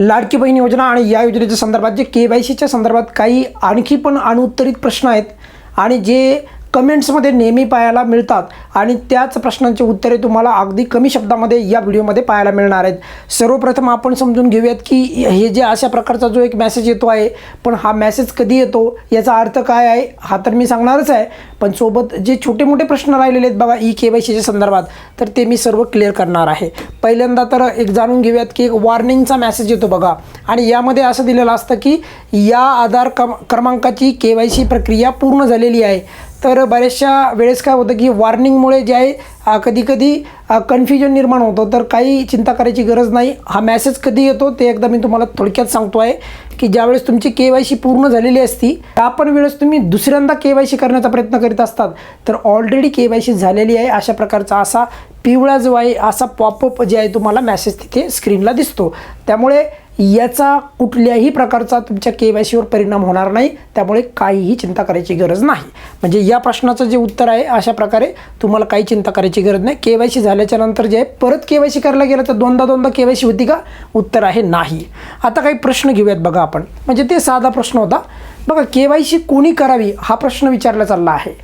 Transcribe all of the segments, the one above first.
लाडकी बहीण योजना आणि या योजनेच्या संदर्भात जे के वाय सीच्या संदर्भात काही आणखी पण अनुत्तरित प्रश्न आहेत आणि जे कमेंट्समध्ये नेहमी पाहायला मिळतात. आणि त्याच प्रश्नांची उत्तरे तुम्हाला अगदी कमी शब्दामध्ये या व्हिडिओमध्ये पाहायला मिळणार आहेत. सर्वप्रथम आपण समजून घेऊयात की हे जे अशा प्रकारचा जो एक मेसेज येतो आहे पण हा मेसेज कधी येतो याचा अर्थ काय आहे हा तर मी सांगणारच आहे. पण सोबत जे छोटे मोठे प्रश्न राहिलेले आहेत बघा ई के वाय सीच्या संदर्भात तर ते मी सर्व क्लिअर करणार आहे. पहिल्यांदा तर एक जाणून घेऊयात की एक वॉर्निंगचा मेसेज येतो बघा. आणि यामध्ये असं दिलेलं असतं की या आधार कम क्रमांकाची के वाय सी प्रक्रिया पूर्ण झालेली आहे. तर बऱ्याचशा वेळेस काय होतं की वॉर्निंगमुळे जे आहे कधी कधीकधी कन्फ्युजन निर्माण होतं. तर काही चिंता करायची गरज नाही. हा मॅसेज कधी येतो ते एकदा मी तुम्हाला थोडक्यात सांगतो आहे की ज्यावेळेस तुमची के वाय सी पूर्ण झालेली असती त्या पण वेळेस तुम्ही दुसऱ्यांदा के वाय सी करण्याचा प्रयत्न करीत असतात. तर ऑलरेडी के वाय सी झालेली आहे अशा प्रकारचा असा पिवळा जो आहे असा पॉपअप जे आहे तुम्हाला मॅसेज तिथे स्क्रीनला दिसतो. त्यामुळे याचा कुठल्याही प्रकारचा तुमच्या के वाय सीवर परिणाम होणार नाही. त्यामुळे काहीही चिंता करायची गरज नाही. म्हणजे या प्रश्नाचं जे उत्तर आहे अशा प्रकारे तुम्हाला काही चिंता करायची गरज नाही. के वाय सी झाल्याच्यानंतर जे आहे परत के वाय सी करायला गेलं तर दोनदा दोनदा के वाय सी होती का? उत्तर आहे नाही. आता काही प्रश्न घेऊयात बघा आपण. म्हणजे ते साधा प्रश्न होता. बघा के वाय सी कोणी करावी हा प्रश्न विचारला चालला आहे.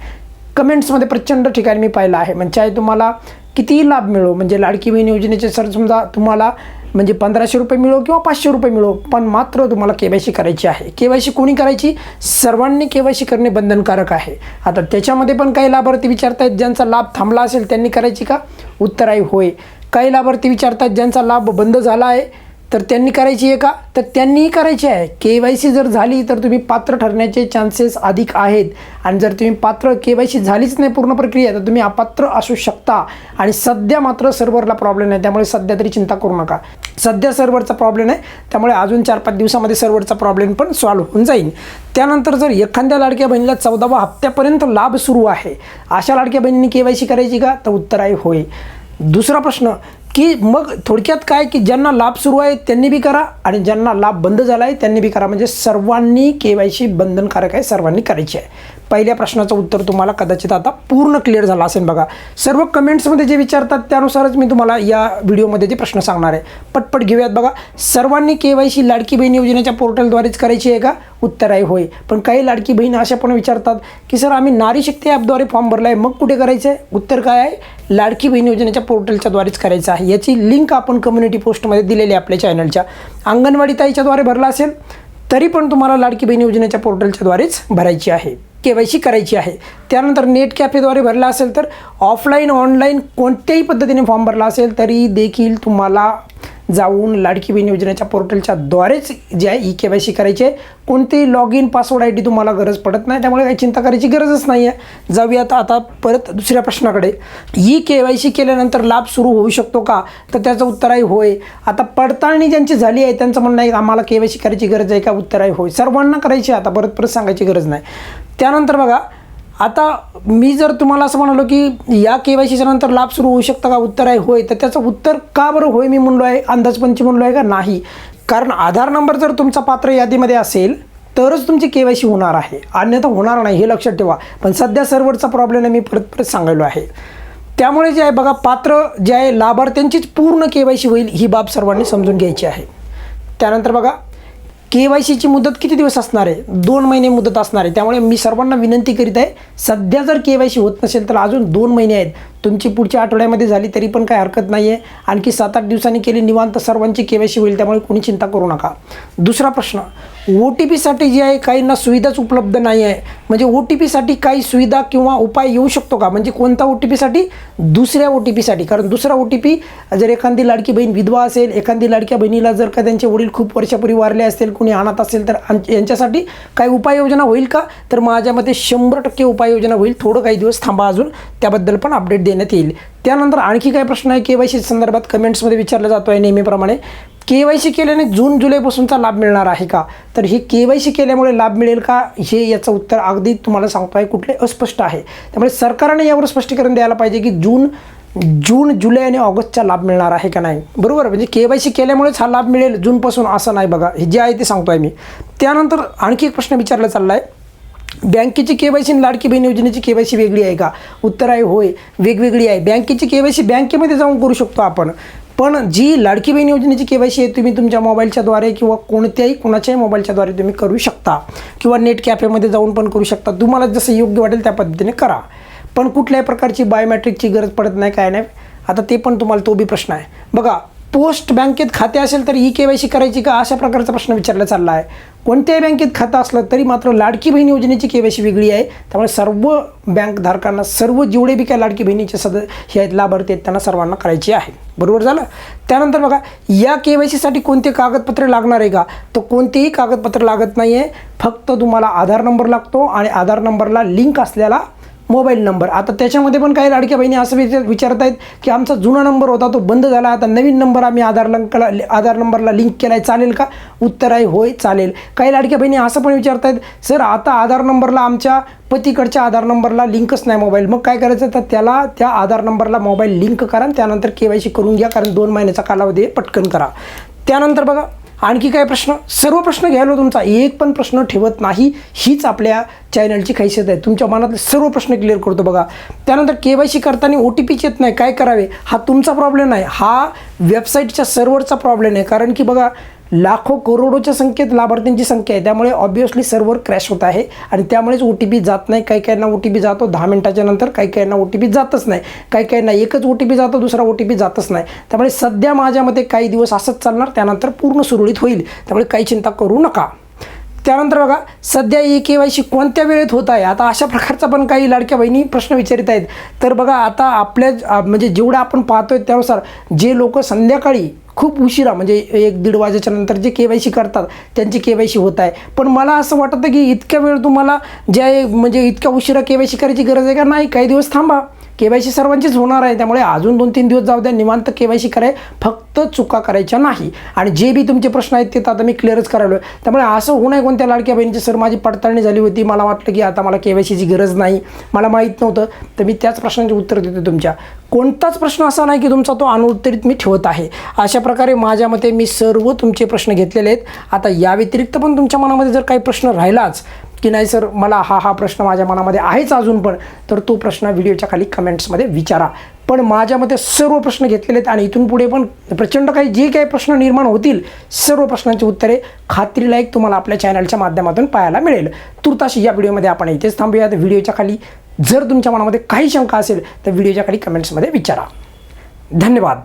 कमेंट्समध्ये प्रचंड ठिकाणी मी पाहिलं आहे. म्हणजे आहे तुम्हाला कितीही लाभ मिळो म्हणजे लाडकी बहीण योजनेचे सर समजा तुम्हाला म्हणजे पंधराशे रुपये मिळो किंवा पाचशे रुपये मिळो पण मात्र तुम्हाला के वाय सी करायची आहे. के वाय सी कोणी करायची? सर्वांनी के वाय सी करणे बंधनकारक आहे. आता त्याच्यामध्ये पण काही लाभार्थी विचारतायत ज्यांचा लाभ थांबला असेल त्यांनी करायची का? उत्तर आहे होय. काही लाभार्थी विचारतात ज्यांचा लाभ बंद झाला आहे तर त्यांनी करायची आहे का? तर त्यांनीही करायची आहे. के वाय सी जर झाली तर तुम्ही पात्र ठरण्याचे चान्सेस अधिक आहेत. आणि जर तुम्ही पात्र के वाय सी झालीच नाही पूर्ण प्रक्रिया तर तुम्ही अपात्र असू शकता. आणि सध्या मात्र सर्व्हरला प्रॉब्लेम आहे त्यामुळे सध्या तरी चिंता करू नका. सध्या सर्व्हरचा प्रॉब्लेम आहे त्यामुळे अजून चार पाच दिवसामध्ये सर्व्हरचा प्रॉब्लेम पण सॉल्व्ह होऊन जाईल त्यानंतर जर एखाद्या लाडक्या बहिणीला चौदावा हप्त्यापर्यंत लाभ सुरू आहे अशा लाडक्या बहिणींनी के वाय सी करायची का? तर उत्तर आहे होय. दुसरा प्रश्न की मग थोडक्यात काय की ज्यांना लाभ सुरू आहे त्यांनी बी करा आणि ज्यांना लाभ बंद झाला आहे त्यांनी बी करा. म्हणजे सर्वांनी के वाय सी बंधनकारक आहे सर्वांनी करायची आहे. पहिल्या प्रश्नाचं उत्तर तुम्हाला कदाचित आता पूर्ण क्लिअर झालं असेल बघा. सर्व कमेंट्समध्ये जे विचारतात त्यानुसारच मी तुम्हाला या व्हिडिओमध्ये जे प्रश्न सांगणार आहे. पटपट घेऊयात बघा. सर्वांनी के वाय सी लाडकी बहीण योजनेच्या पोर्टलद्वारेच करायची आहे का? उत्तर आहे होय. पण काही लाडकी बहीण अशा पण विचारतात की सर आम्ही नारी शक्ती ॲपद्वारे फॉर्म भरला आहे मग कुठे करायचं आहे उत्तर काय आहे? लाडकी बहीण योजनेच्या पोर्टलच्या द्वारेच करायचं आहे. याची लिंक आपण कम्युनिटी पोस्टमध्ये दिलेली आहे आपल्या चॅनलच्या अंगणवाडी ताईच्याद्वारे भरला असेल तरी पण तुम्हाला लाडकी बहीण योजनेच्या पोर्टलच्याद्वारेच भरायची आहे. के वाय सी करायची आहे. त्यानंतर नेट कॅफेद्वारे भरला असेल तर ऑफलाईन ऑनलाईन कोणत्याही पद्धतीने फॉर्म भरला असेल तरी देखील तुम्हाला जाऊन लाडकी बहीण योजनेच्या पोर्टलच्या द्वारेच जे आहे ई के वाय सी करायची आहे. कोणतेही log in password I D तुम्हाला गरज पडत नाही. त्यामुळे काही चिंता करायची गरजच नाही आहे जाऊयात आता परत दुसऱ्या प्रश्नाकडे. ई के वाय सी केल्यानंतर लाभ सुरू होऊ शकतो का? तर त्याचं उत्तर आहे होय. आता पडताळणी ज्यांची झाली आहे त्यांचं म्हणणं आहे आम्हाला के वाय सी करायची गरज आहे का? उत्तर आहे होय. सर्वांना करायची आहे. आता परत परत सांगायची गरज नाही. त्यानंतर बघा आता मी जर तुम्हाला असं म्हणालो की या के वाय सीच्या नंतर लाभ सुरू होऊ शकतं का? उत्तर आहे होय. तर त्याचं उत्तर का बरं होय मी म्हणलो आहे? अंदाजपंची म्हणलो आहे का? नाही. कारण आधार नंबर जर तुमचा पात्र यादीमध्ये असेल तरच तुमची के वाय सी होणार आहे. अन्यथा होणार नाही हे लक्षात ठेवा. पण सध्या सर्व्हरचा प्रॉब्लेम आहे मी परत परत सांगायलो आहे. त्यामुळे जे आहे बघा पात्र जे आहे लाभार्थ्यांचीच पूर्ण के वाय सी होईल ही बाब सर्वांनी समजून घ्यायची आहे. त्यानंतर बघा के वाय सीची मुदत किती दिवस असणार आहे? दोन महिने मुदत असणार आहे. त्यामुळे मी सर्वांना विनंती करीत आहे सध्या जर के वाय सी होत नसेल तर अजून दोन महिने आहेत. तुमची पुढच्या आठवड्यामध्ये झाली तरी पण काही हरकत नाही आहे आणखी सात आठ दिवसांनी केली निवांत सर्वांची केवायसी होईल त्यामुळे कोणी चिंता करू नका. दुसरा प्रश्न ओ टी पीसाठी जे आहे काहींना सुविधाच उपलब्ध नाही आहे म्हणजे ओ टी पीसाठी काही सुविधा किंवा उपाय येऊ शकतो का? म्हणजे कोणता ओ टी पीसाठी दुसऱ्या ओ टी पीसाठी कारण दुसरा ओ टी पी जर एखादी लाडकी बहीण विधवा असेल एखादी लाडक्या बहिणीला जर का त्यांचे वडील खूप वर्षापूर्वी वारले असतील कोणी अनाथ असेल तर यांच्यासाठी काही उपाययोजना होईल का? तर माझ्या मते शंभर टक्के उपाययोजना होईल. थोडं काही दिवस थांबा अजून. त्याबद्दल पण अपडेट देण्यात येईल. त्यानंतर आणखी काय प्रश्न आहे के वाय सी संदर्भात कमेंट्समध्ये विचारला जातो आहे नेहमीप्रमाणे. के वाय सी केल्याने जून जुलैपासूनचा लाभ मिळणार आहे का? तर हे के वाय सी केल्यामुळे लाभ मिळेल का? हे याचं उत्तर अगदी तुम्हाला सांगतो आहे कुठले अस्पष्ट आहे. त्यामुळे सरकारने यावर स्पष्टीकरण द्यायला पाहिजे की जून जून जुलै आणि ऑगस्टचा लाभ मिळणार आहे का नाही. बरोबर? म्हणजे के वाय सी केल्यामुळेच हा लाभ मिळेल जूनपासून असं नाही बघा. हे जे आहे ते सांगतो आहे मी. त्यानंतर आणखी एक प्रश्न विचारला चालला आहे बँकेची के वाय सी आणि लाडकी बहीण योजनेची के वाय सी वेगळी आहे का? उत्तर आहे होय वेगवेगळी आहे. बँकेची के वाय सी बँकेमध्ये जाऊन करू शकतो आपण. पण जी लाडकी बहीण योजनेची के वाय सी आहे तुम्ही तुमच्या मोबाईलच्याद्वारे किंवा कोणत्याही कोणाच्याही मोबाईलच्याद्वारे तुम्ही करू शकता. किंवा नेट कॅफेमध्ये जाऊन पण करू शकता. तुम्हाला जसं योग्य वाटेल त्या पद्धतीने करा. पण कुठल्याही प्रकारची बायोमॅट्रिकची गरज पडत नाही काय नाही. आता ते पण तुम्हाला तो बी प्रश्न आहे. बघा पोस्ट बँकेत खाते असेल तर ई के वाय सी करायची का? अशा प्रकारचा प्रश्न विचारला चालला आहे. कोणत्याही बँकेत खातं असलं तरी मात्र लाडकी बहीण योजनेची के वाय सी वेगळी आहे. त्यामुळे सर्व बँकधारकांना सर्व जेवढे बी काय लाडकी बहिणीचे सद हे आहेत लाभार्थी आहेत त्यांना सर्वांना करायची आहे. बरोबर झालं? त्यानंतर बघा या के वाय सीसाठी कोणते कागदपत्रे लागणार आहे का? तर कोणतेही कागदपत्र लागत नाही आहे फक्त तुम्हाला आधार नंबर लागतो आणि आधार नंबरला लिंक असलेला मोबाईल नंबर. आता त्याच्यामध्ये पण काही लाडक्या बहिणी असं विचार विचारत आहेत की आमचा जुना नंबर होता तो बंद झाला. आता नवीन नंबर आम्ही आधार लंकला आधार नंबरला लिंक केला आहे चालेल का? उत्तर आहे होय चालेल. काही लाडक्या बहिणी असं पण विचारत आहेत सर आता आधार नंबरला आमच्या पतीकडच्या आधार नंबरला लिंकच नाही मोबाईल. मग काय करायचं? तर त्याला त्या आधार नंबरला मोबाईल लिंक करा आणि त्यानंतर के वाय सी करून घ्या. कारण दोन महिन्याचा कालावधी पटकन करा. त्यानंतर बघा आणखी काय प्रश्न? सर्व प्रश्न घ्यायला तुमचा एक पण प्रश्न ठेवत नाही. हीच आपल्या चॅनलची खैसियत आहे. तुमच्या मनातले सर्व प्रश्न क्लिअर करतो बघा. त्यानंतर के वाय सी करताना ओ टी पीच येत नाही. काय करावे? हा तुमचा प्रॉब्लेम आहे हा वेबसाईटच्या सर्व्हरचा प्रॉब्लेम आहे. कारण की बघा लाखो करोडोच्या संख्येत लाभार्थ्यांची संख्या आहे. त्यामुळे ऑब्वियसली सर्व्हर क्रॅश होत आहे आणि त्यामुळेच ओ टी पी जात नाही. काही काहींना ओ टी पी जातो. दहा मिनिटाच्या नंतर काही काहींना ओ टी पी जातच नाही. काही काहींना एकच ओ टी पी जातो दुसरा ओ टी पी जातच नाही. त्यामुळे सध्या माझ्या मते काही दिवस असंच चालणार. त्यानंतर पूर्ण सुरळीत होईल. त्यामुळे काही चिंता करू नका. त्यानंतर बघा सध्या ई के वाय सी कोणत्या वेळेत होत आहे? आता अशा प्रकारचा पण काही लाडक्या बहिणी प्रश्न विचारित आहेत. तर बघा आता आपल्या म्हणजे जेवढं आपण पाहतोय त्यानुसार जे लोक संध्याकाळी खूप उशिरा म्हणजे एक दीड वाजेच्या नंतर जे के वाय सी करतात त्यांची के वाय सी होत आहे. पण मला असं वाटतं की इतक्या वेळ तुम्हाला ज्या म्हणजे इतक्या उशिरा के वाय सी करायची गरज आहे का? नाही काही दिवस थांबा. के वाय सी सर्वांचीच होणार आहे त्यामुळे अजून दोन तीन दिवस जाऊ द्या. निवांत के वाय सी कराय फक्त चुका करायच्या नाही. आणि जे बी तुमचे प्रश्न आहेत ते तर आता मी क्लिअरच करायलो आहे त्यामुळे असं होऊ नये कोणत्या लाडक्या बहिणीची सर माझी पडताळणी झाली होती. मला वाटलं की आता मला के वाय सीची गरज नाही. मला माहीत नव्हतं. तर मी त्याच प्रश्नांचे उत्तर देतो तुमच्या. कोणताच प्रश्न असा नाही की तुमचा तो अनुत्तरित मी ठेवत आहे. अशा प्रकारे माझ्या मते मी सर्व तुमचे प्रश्न घेतलेले आहेत. आता या व्यतिरिक्त पण तुमच्या मनामध्ये जर काही प्रश्न राहिलाच की नाही सर मला हा हा प्रश्न माझ्या मनामध्ये आहेच अजून पण तर तो प्रश्न व्हिडिओच्या खाली कमेंट्समध्ये विचारा. पण माझ्या मते सर्व प्रश्न घेतलेले आहेत आणि इथून पुढे पण प्रचंड काही जे काही प्रश्न निर्माण होतील सर्व प्रश्नांची उत्तरे खात्रीलायक तुम्हाला आपल्या चॅनलच्या माध्यमातून पाहायला मिळेल. तुर्ताशी या व्हिडिओमध्ये आपण इथेच थांबूया तर व्हिडिओच्या खाली जर तुमच्या मनामध्ये काही शंका असेल तर व्हिडिओच्या खाली कमेंट्समध्ये विचारा. धन्यवाद.